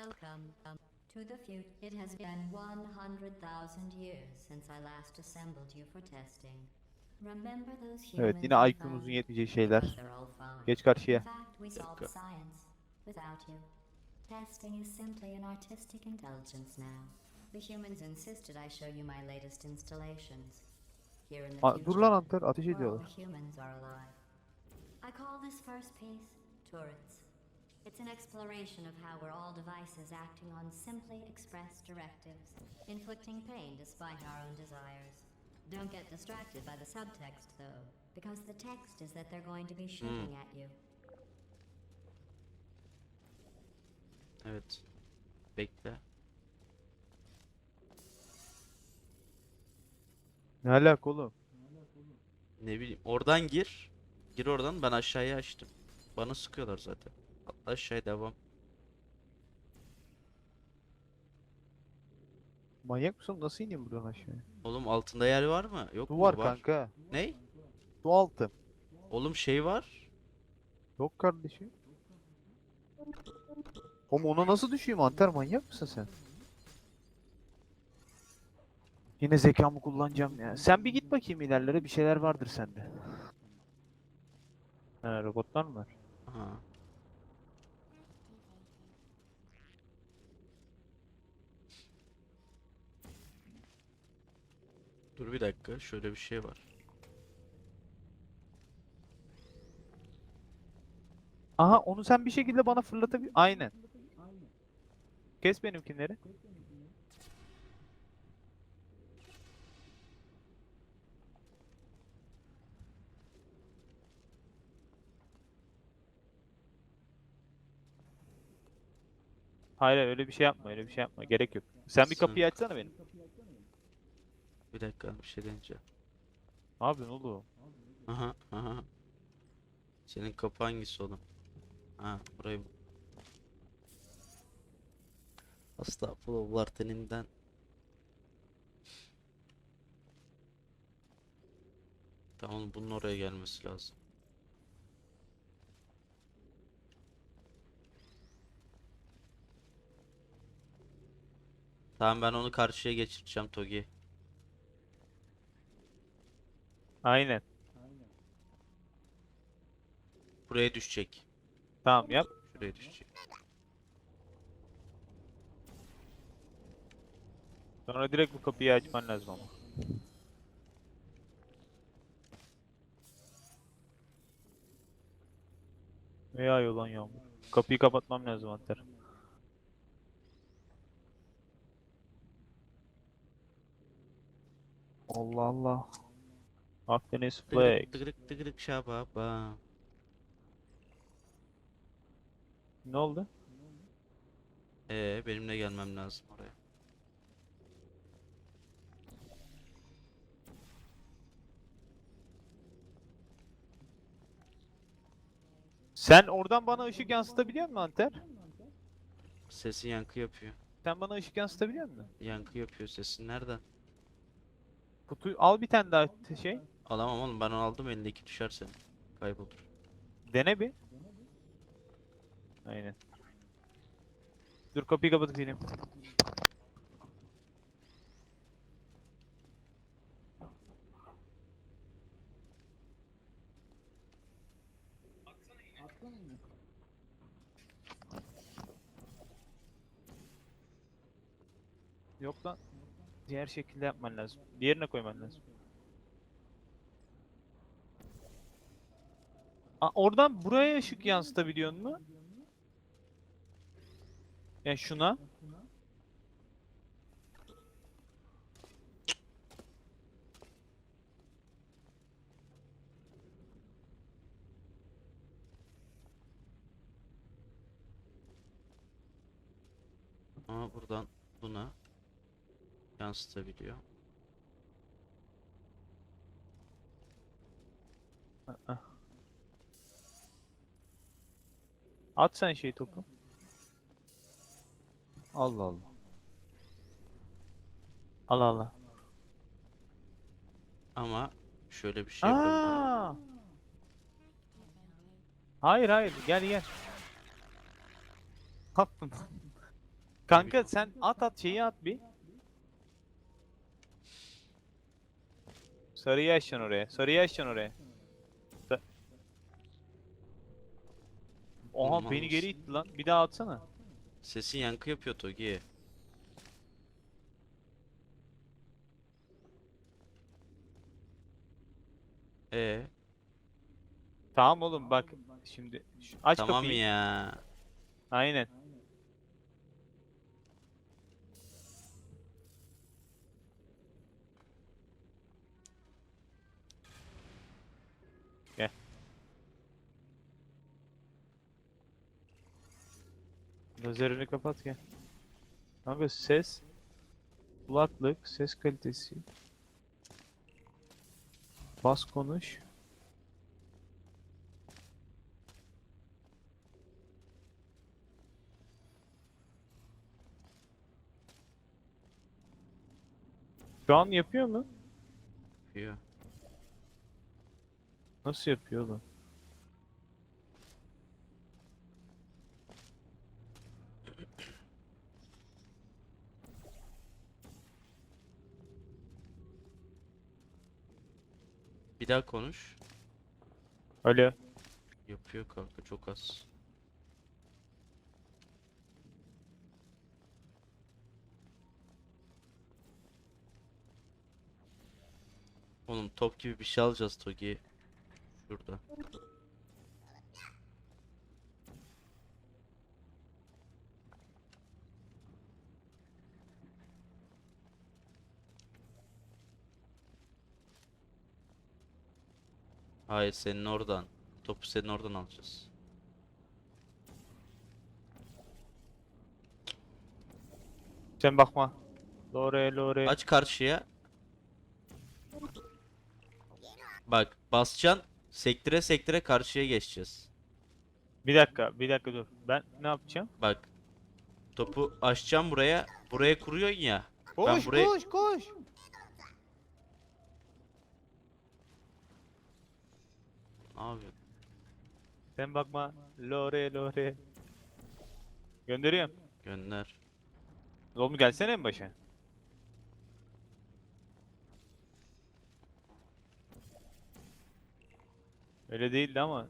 Welcome um, to the future. It has been 100,000 years since I last assembled you for testing. Remember those humans Evet yine IQ'muzun yetmeyeceği şeyler. Geç karşıya. without you. Testing is simply an artistic indulgence now. The humans insisted I show you my latest installations. Here in the future, dur lan Anter ateş ediyorlar. I call this first piece turrets. It's an exploration of how we're all devices acting on simply expressed directives, inflicting pain despite our own desires. Don't get distracted by the subtext, though, because the text is that they're going to be shooting at you. Evet. Bekle. Ne alaka oğlum? Ne bileyim. Oradan gir. Gir oradan. Ben aşağıya açtım. Bana sıkıyorlar zaten. Aşağıya devam. Manyak mısın? Nasıl ineyim buradan aşağıya? Oğlum altında yer var mı? Yok mu? var kanka. Ney? Su altı. Oğlum şey var. Yok kardeşim. Oğlum ona nasıl düşeyim Anter manyak mısın sen? Yine zekamı kullanacağım ya. Sen bir git bakayım ilerlere bir şeyler vardır sende. Ha robotlar mı var? Aha. Dur bir dakika. Şöyle bir şey var. Aha onu sen bir şekilde bana fırlatabilir. Aynen. Kes benimkileri. Hayır öyle bir şey yapma öyle bir şey yapma gerek yok. Sen bir kapıyı açsana benim. Bir dakika bir şey deneyeceğim. Ne yapıyorsun oğlum? Aha aha. Senin kapı hangisi oğlum? Ha burayı bu. Estağfurullah teninden. Tamam bunun oraya gelmesi lazım. Tamam ben onu karşıya geçireceğim Togi. Aynen. Buraya düşecek. Tamam yap. Şuraya düşecek. Sonra direkt bu kapıyı açman lazım ama. Ne yağıyor lan yağmur? Kapıyı kapatmam lazım Anter. Allah Allah. Akdeniz Flag. Şababa. Ne oldu? Ee, benimle gelmem lazım oraya. Sen oradan bana ışık yansıtabiliyor musun Anter? Sesin yankı yapıyor. Sen bana ışık yansıtabiliyor musun? Yankı yapıyor sesin. Nereden? Kutu al bir tane daha şey. Alamam oğlum ben onu aldım elindeki düşer senin. Kaybolur. Dene bir. Aynen. Dur kapıyı kapatıp geleyim. Yok lan. Diğer şekilde yapman lazım. Diğerine koyman lazım. Aa, oradan buraya ışık yansıtabiliyor mu? Yani şuna. Ama buradan buna yansıtabiliyor. Aa. At sen şey topu. Allah Allah. Allah Allah. Ama şöyle bir şey. Aa! Hayır hayır gel gel. Kaptım. Kanka sen at at şeyi at bir. Sarıyı açacaksın oraya. Sarıyı açacaksın oraya. Oha Oğlum beni geri itti lan. Bir daha atsana. Sesin yankı yapıyor Togi. E Tamam oğlum bak şimdi şu- aç tamam kapıyı. ya. Aynen. Lazerini kapat gel. Kanka ses, kulaklık, ses kalitesi. Bas konuş. Şu an yapıyor mu? Yapıyor. Nasıl yapıyor lan? Bir daha konuş. Alo. Yapıyor kanka çok az. Oğlum top gibi bir şey alacağız Togi. Şurada. Hayır senin oradan. Topu senin oradan alacağız. Sen bakma. Lore lore. Aç karşıya. Bak basacaksın. Sektire sektire karşıya geçeceğiz. Bir dakika, bir dakika dur. Ben ne yapacağım? Bak. Topu açacağım buraya. Buraya kuruyorsun ya. Koş, buraya- koş, koş. Yapıyorsun? Sen bakma. Lore lore. Gönderiyorum. Gönder. Oğlum gelsene en başa. Öyle değildi ama.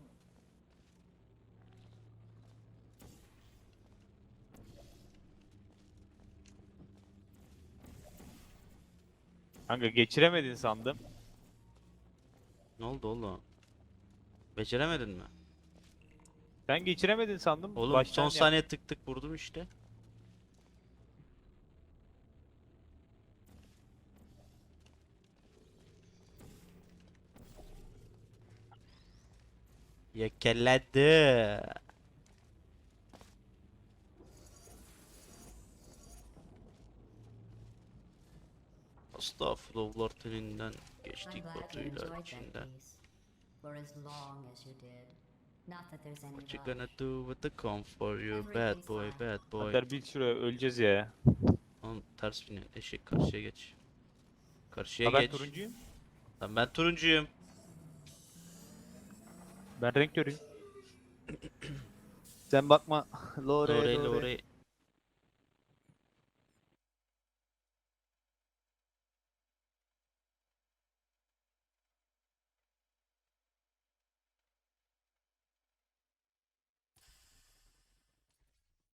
Kanka geçiremedin sandım. Ne oldu oğlum? Beceremedin mi? Sen geçiremedin sandım. Oğlum baştan son yap. saniye tık tık vurdum işte. Yakaladı. Estağfurullah telinden I'm geçtik that içinden. For as long as you did. Not that there's any What you gonna do with the comb for you bad boy bad boy. Hatta bil şuraya öleceğiz ya. Oğlum ters biniyor. Eşek karşıya geç. Karşıya Ha, ben geç. turuncuyum. Lan ben turuncuyum. Ben renk göreyim. Sen bakma. Lore lore. lore.